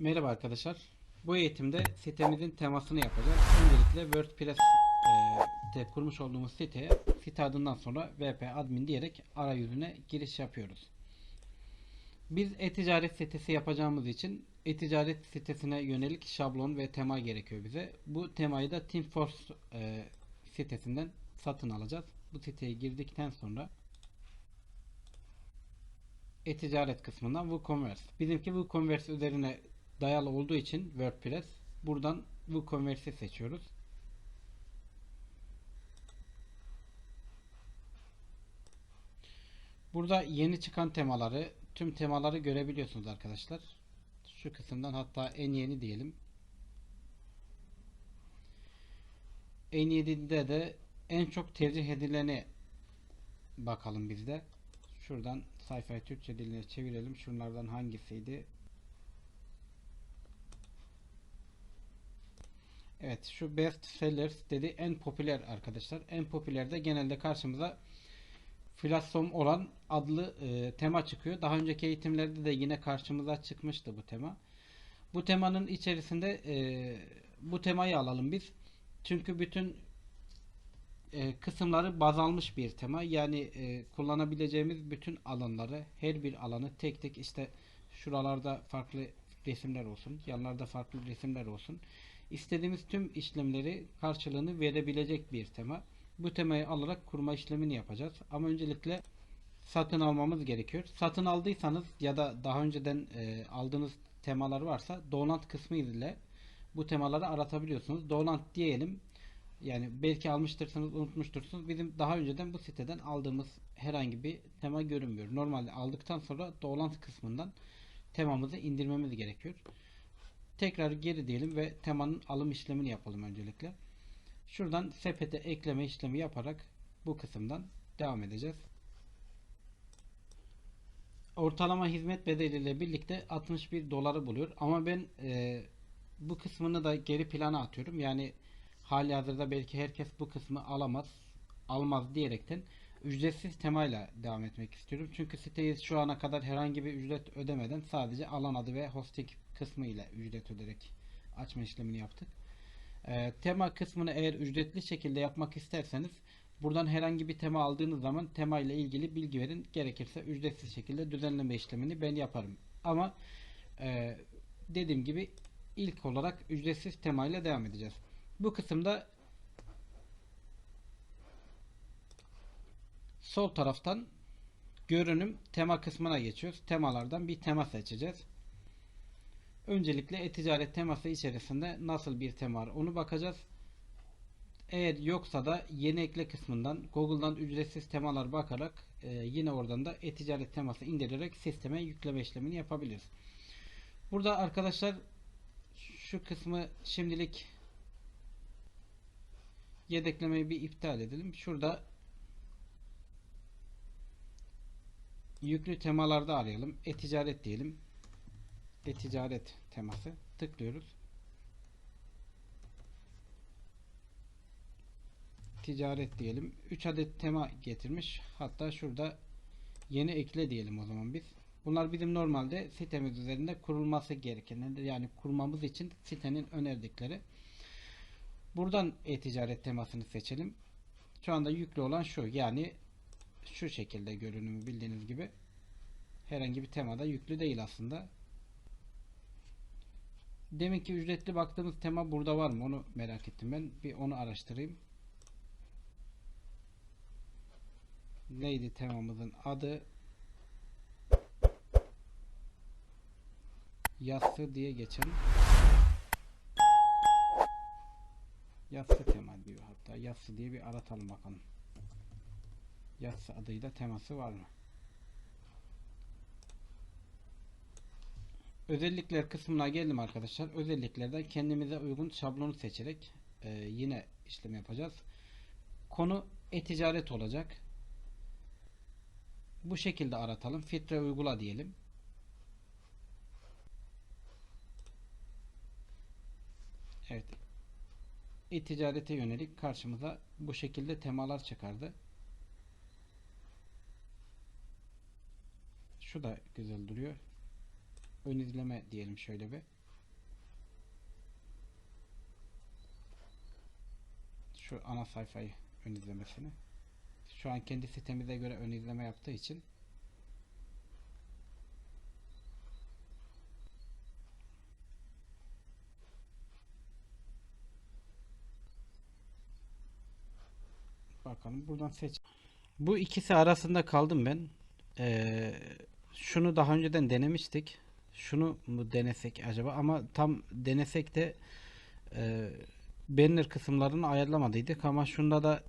Merhaba arkadaşlar. Bu eğitimde sitemizin temasını yapacağız. Öncelikle WordPress e, kurmuş olduğumuz siteye site adından sonra wp admin diyerek arayüzüne giriş yapıyoruz. Biz e-ticaret sitesi yapacağımız için e-ticaret sitesine yönelik şablon ve tema gerekiyor bize. Bu temayı da Teamforce e, sitesinden satın alacağız. Bu siteye girdikten sonra e-ticaret kısmından WooCommerce. Bizimki WooCommerce üzerine dayalı olduğu için WordPress buradan WooCommerce'i seçiyoruz. Burada yeni çıkan temaları, tüm temaları görebiliyorsunuz arkadaşlar. Şu kısımdan hatta en yeni diyelim. En yenide de en çok tercih edileni bakalım bizde. Şuradan sayfayı Türkçe diline çevirelim. Şunlardan hangisiydi? Evet şu best sellers dedi en popüler arkadaşlar. En popüler de genelde karşımıza Flassom olan adlı e, tema çıkıyor. Daha önceki eğitimlerde de yine karşımıza çıkmıştı bu tema. Bu temanın içerisinde e, bu temayı alalım biz. Çünkü bütün e, kısımları baz almış bir tema. Yani e, kullanabileceğimiz bütün alanları, her bir alanı tek tek işte şuralarda farklı resimler olsun, yanlarda farklı resimler olsun. İstediğimiz tüm işlemleri karşılığını verebilecek bir tema. Bu temayı alarak kurma işlemini yapacağız. Ama öncelikle satın almamız gerekiyor. Satın aldıysanız ya da daha önceden e, aldığınız temalar varsa Download kısmı ile bu temaları aratabiliyorsunuz. Download diyelim. Yani belki almıştırsınız, unutmuştursunuz. Bizim daha önceden bu siteden aldığımız herhangi bir tema görünmüyor. Normalde aldıktan sonra Download kısmından temamızı indirmemiz gerekiyor. Tekrar geri diyelim ve temanın alım işlemini yapalım öncelikle. Şuradan sepete ekleme işlemi yaparak bu kısımdan devam edeceğiz. Ortalama hizmet bedeliyle birlikte 61 doları buluyor. Ama ben e, bu kısmını da geri plana atıyorum. Yani hali hazırda belki herkes bu kısmı alamaz, almaz diyerekten ücretsiz temayla devam etmek istiyorum. Çünkü siteyi şu ana kadar herhangi bir ücret ödemeden sadece alan adı ve hosting kısmı ile ücret öderek açma işlemini yaptık. E, tema kısmını eğer ücretli şekilde yapmak isterseniz buradan herhangi bir tema aldığınız zaman tema ile ilgili bilgi verin. Gerekirse ücretsiz şekilde düzenleme işlemini ben yaparım. Ama e, dediğim gibi ilk olarak ücretsiz tema ile devam edeceğiz. Bu kısımda sol taraftan görünüm tema kısmına geçiyoruz. Temalardan bir tema seçeceğiz. Öncelikle e-ticaret teması içerisinde nasıl bir tema var onu bakacağız. Eğer yoksa da yeni ekle kısmından Google'dan ücretsiz temalar bakarak e, yine oradan da e-ticaret teması indirerek sisteme yükleme işlemini yapabiliriz. Burada arkadaşlar şu kısmı şimdilik yedeklemeyi bir iptal edelim. Şurada yüklü temalarda arayalım. E-ticaret diyelim. E-ticaret teması tıklıyoruz. Ticaret diyelim. 3 adet tema getirmiş. Hatta şurada yeni ekle diyelim o zaman biz. Bunlar bizim normalde sitemiz üzerinde kurulması gereken yani kurmamız için sitenin önerdikleri. Buradan e-ticaret temasını seçelim. Şu anda yüklü olan şu. Yani şu şekilde görünümü bildiğiniz gibi. Herhangi bir temada yüklü değil aslında. Demek ki ücretli baktığımız tema burada var mı? Onu merak ettim ben. Bir onu araştırayım. Neydi temamızın adı? Yassı diye geçen Yassı tema diyor hatta. Yassı diye bir aratalım bakalım. Yassı adıyla teması var mı? Özellikler kısmına geldim arkadaşlar. Özelliklerden kendimize uygun şablonu seçerek e, yine işlem yapacağız. Konu e-ticaret olacak. Bu şekilde aratalım. Filtre uygula diyelim. Evet. E-ticarete yönelik karşımıza bu şekilde temalar çıkardı. Şu da güzel duruyor. Ön izleme diyelim şöyle bir. Şu ana sayfayı ön izlemesini. Şu an kendi sitemize göre ön izleme yaptığı için bakalım buradan seç bu ikisi arasında kaldım ben ee, şunu daha önceden denemiştik. Şunu mu denesek acaba? Ama tam denesek de e, banner kısımlarını ayarlamadıydık ama şunda da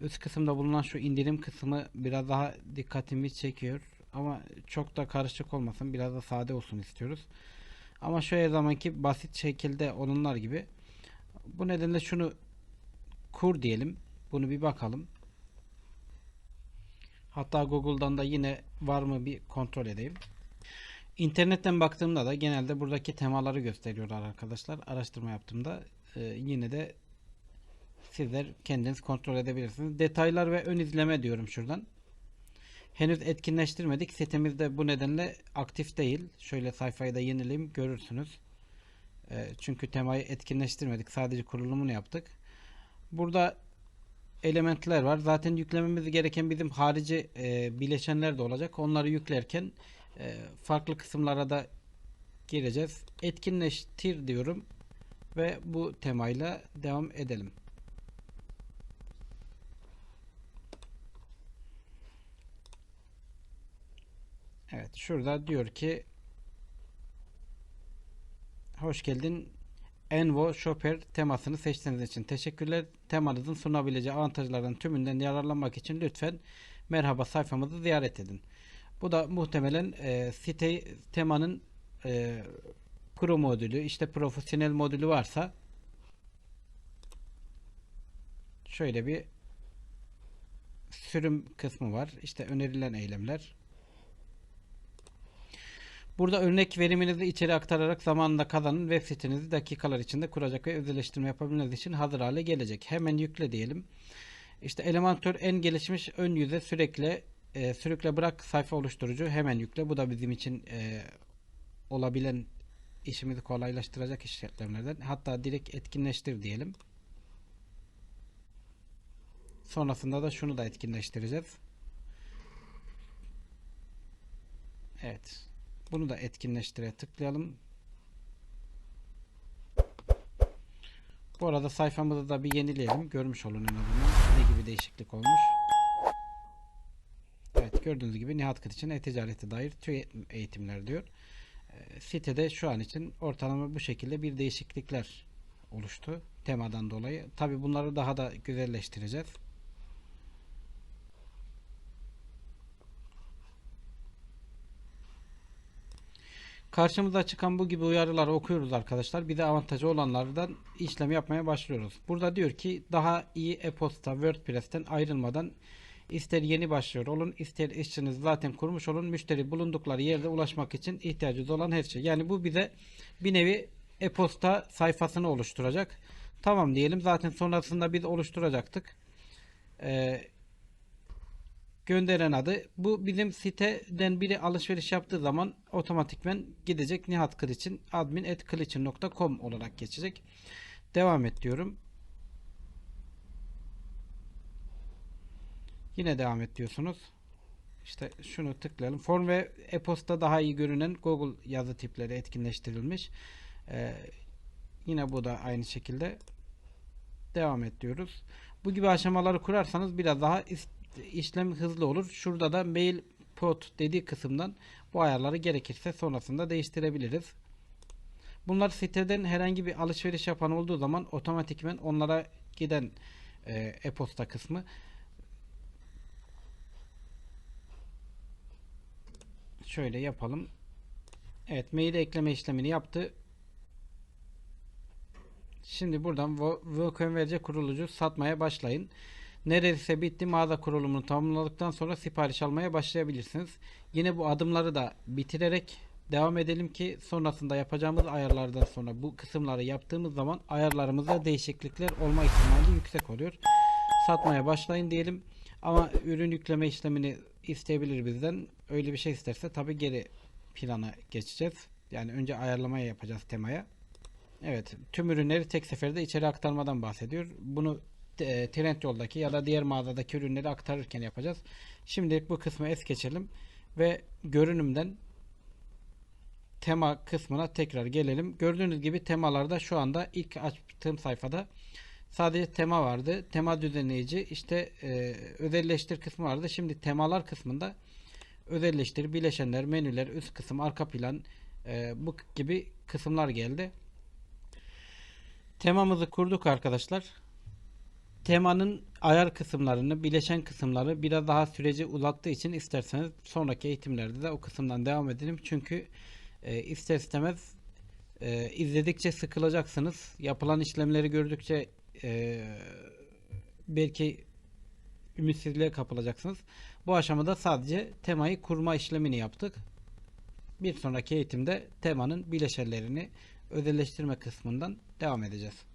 üst kısımda bulunan şu indirim kısmı biraz daha dikkatimi çekiyor. Ama çok da karışık olmasın. Biraz da sade olsun istiyoruz. Ama her zamanki basit şekilde onunlar gibi. Bu nedenle şunu kur diyelim. Bunu bir bakalım. Hatta Google'dan da yine var mı bir kontrol edeyim. İnternetten baktığımda da genelde buradaki temaları gösteriyorlar arkadaşlar. Araştırma yaptığımda e, yine de sizler kendiniz kontrol edebilirsiniz. Detaylar ve ön izleme diyorum şuradan. Henüz etkinleştirmedik. Sitemizde bu nedenle aktif değil. Şöyle sayfayı da yenileyim görürsünüz. E, çünkü temayı etkinleştirmedik. Sadece kurulumunu yaptık. Burada elementler var. Zaten yüklememiz gereken bizim harici e, bileşenler de olacak. Onları yüklerken e, farklı kısımlara da gireceğiz. Etkinleştir diyorum ve bu temayla devam edelim. Evet şurada diyor ki hoş geldin Envo Shopper temasını seçtiğiniz için teşekkürler. Temanızın sunabileceği avantajlardan tümünden yararlanmak için lütfen merhaba sayfamızı ziyaret edin. Bu da muhtemelen e, site temanın e, pro modülü, işte profesyonel modülü varsa şöyle bir sürüm kısmı var. İşte önerilen eylemler. Burada örnek veriminizi içeri aktararak zamanında kazanın web sitenizi dakikalar içinde kuracak ve özelleştirme yapabilmeniz için hazır hale gelecek. Hemen yükle diyelim. İşte Elementor en gelişmiş ön yüze sürekli e, sürükle bırak sayfa oluşturucu hemen yükle. Bu da bizim için e, olabilen işimizi kolaylaştıracak işlemlerden. Hatta direkt etkinleştir diyelim. Sonrasında da şunu da etkinleştireceğiz. Evet. Bunu da etkinleştire tıklayalım. Bu arada sayfamızı da bir yenileyelim. Görmüş olun en azından ne gibi değişiklik olmuş. Evet gördüğünüz gibi Nihat Kıt için e-ticarete dair tüy eğitimler diyor. E, sitede şu an için ortalama bu şekilde bir değişiklikler oluştu temadan dolayı. Tabi bunları daha da güzelleştireceğiz. Karşımıza çıkan bu gibi uyarıları okuyoruz arkadaşlar. Bir de avantajı olanlardan işlem yapmaya başlıyoruz. Burada diyor ki daha iyi e-posta WordPress'ten ayrılmadan ister yeni başlıyor olun ister işçiniz zaten kurmuş olun müşteri bulundukları yerde ulaşmak için ihtiyacınız olan her şey. Yani bu bize bir nevi e-posta sayfasını oluşturacak. Tamam diyelim zaten sonrasında biz oluşturacaktık. Ee, gönderen adı. Bu bizim siteden biri alışveriş yaptığı zaman otomatikmen gidecek Nihat Kılıç'ın admin.kılıçın.com olarak geçecek. Devam et diyorum. Yine devam et diyorsunuz. İşte şunu tıklayalım. Form ve e-posta daha iyi görünen Google yazı tipleri etkinleştirilmiş. Ee, yine bu da aynı şekilde devam et diyoruz. Bu gibi aşamaları kurarsanız biraz daha işlem hızlı olur. Şurada da mail pot dediği kısımdan bu ayarları gerekirse sonrasında değiştirebiliriz. Bunlar siteden herhangi bir alışveriş yapan olduğu zaman otomatikmen onlara giden e, e-posta kısmı şöyle yapalım. Evet mail ekleme işlemini yaptı. Şimdi buradan WooCommerce kurulucu satmaya başlayın. Neredeyse bitti mağaza kurulumunu tamamladıktan sonra sipariş almaya başlayabilirsiniz. Yine bu adımları da bitirerek devam edelim ki sonrasında yapacağımız ayarlardan sonra bu kısımları yaptığımız zaman ayarlarımızda değişiklikler olma ihtimali yüksek oluyor. Satmaya başlayın diyelim. Ama ürün yükleme işlemini isteyebilir bizden. Öyle bir şey isterse tabi geri plana geçeceğiz. Yani önce ayarlamaya yapacağız temaya. Evet, tüm ürünleri tek seferde içeri aktarmadan bahsediyor. Bunu e, Trendyol'daki ya da diğer mağazadaki ürünleri aktarırken yapacağız. Şimdilik bu kısmı es geçelim ve görünümden tema kısmına tekrar gelelim. Gördüğünüz gibi temalarda şu anda ilk açtığım sayfada sadece tema vardı. Tema düzenleyici işte e, özelleştir kısmı vardı. Şimdi temalar kısmında özelleştir, bileşenler, menüler, üst kısım, arka plan e, bu gibi kısımlar geldi. Temamızı kurduk arkadaşlar. Temanın ayar kısımlarını, bileşen kısımları biraz daha süreci uzattığı için isterseniz sonraki eğitimlerde de o kısımdan devam edelim. Çünkü e, ister istemez e, izledikçe sıkılacaksınız. Yapılan işlemleri gördükçe e, belki ümitsizliğe kapılacaksınız. Bu aşamada sadece temayı kurma işlemini yaptık. Bir sonraki eğitimde temanın bileşenlerini özelleştirme kısmından devam edeceğiz.